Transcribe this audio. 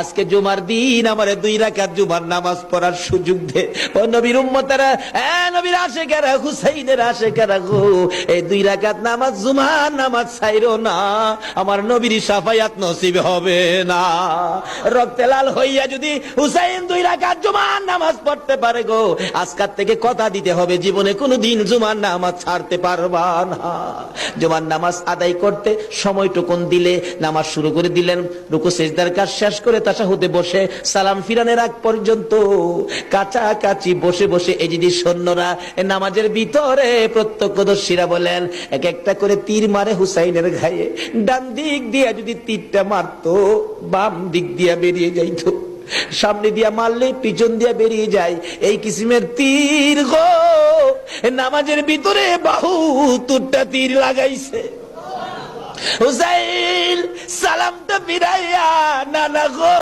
আজকে জুমার দিন, আমার দুই রাকাত জুমার নামাজ পড়ার সুযোগ দে। ও নবীর উম্মতারা, এ নবীর আশেকেরা, হুসাইনের আশেকেরা গো এই দুই রাকাত নামাজ জুমার নামাজ ছাইরো না, আমার নবীর সাফায়াত নসিব হবে না। রক্তে লাল হইয়া যদি হুসাইন দুই রাকাত জুমার নামাজ পড়তে পারে গো, আজকার থেকে কথা দিতে হবে, জীবনে কোনো দিন জুমার নামাজ ছাড়তে পারবা না। জুমার নামাজ আদায় করতে সময়টুকুন দিলে, নামাজ শুরু করে দিলেন, রুকু, সেজদার কাজ শেষ করে তাসাহুদে বসে সালাম ফিরানের আগ পর্যন্ত কাছাকাছি বসে বসে এই যদি সৈন্যরা নামাজের ভিতরে প্রত্যক্ষদর্শীরা বলেন, এক একটা করে তীর মারে হুসাইনের ঘায়ে, ডান দিক দিয়া যদি তীরটা মারতো, বাম দিক দিয়া বেরিয়ে যাইতো। সামনে দিয়া মারলে পিছন দিয়া বেরিয়ে যায়। এই কিসিমের তীর গো! নামাজের ভিতরে বাহু তুরটা তীর লাগাইছে। হুসাইল salam da biraya nanago